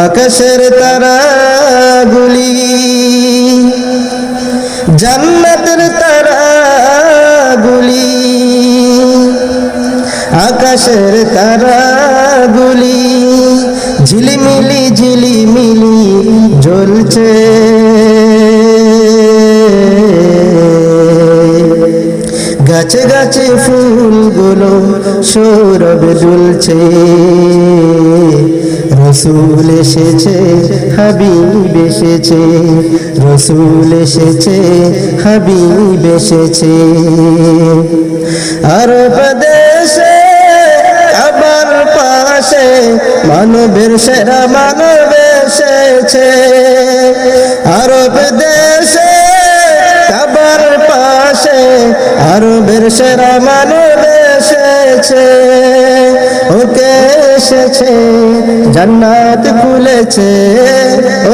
আকাশের তারাগুলি জান্নাতের তারাগুলি আকাশের তারাগুলি ঝিলিমিলি ঝিলিমিলি জ্বলছে। গাছে গাছে ফুলগুলো সৌরভ দুলছে। রসুল এসেছে, হাবিব এসেছে। রসুল এসেছে, হাবিব এসেছে। আর প্রদেশে আবার পাশে মানবের সেরা মানব এসেছে। আরব দেশে, আবার পাশে আরবের সেরা মানব এসেছে। ওকে এসেছে, জান্নাত খুলেছে।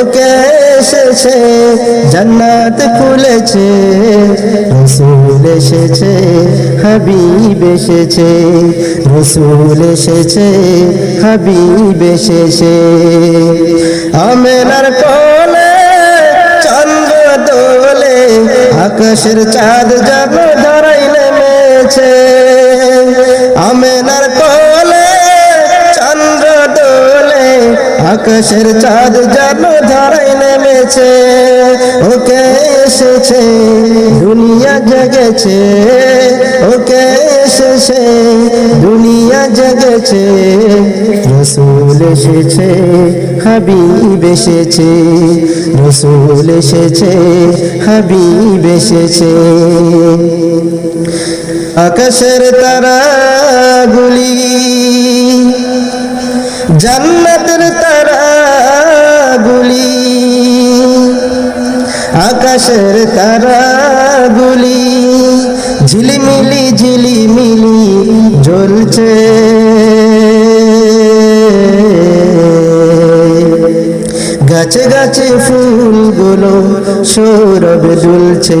ওকে এসেছে, জান্নাত খুলেছে। রসুল এসেছে, হাবিব এসেছে। রসুল এসেছে, হাবিব এসেছে। আমেনার কোলে, চন্দ্র দোলে, আকাশের চাঁদ যেন ধরাই নেমেছে আকাশের চাঁদ যেন ধরাই নেমেছে, ওকে এসেছে, দুনিয়া জেগেছে, ওকে এসেছে, দুনিয়া জেগেছে, রসুল এসেছে, হাবিব এসেছে, রসুল এসেছে, হাবিব এসেছে। আকাশের তারাগুলি জান্নাতের তারাগুলি আকাশের তারাগুলি ঝিলিমিলি ঝিলিমিলি জ্বলছে। গাছে গাছে ফুলগুলো সৌরভ দুলছে।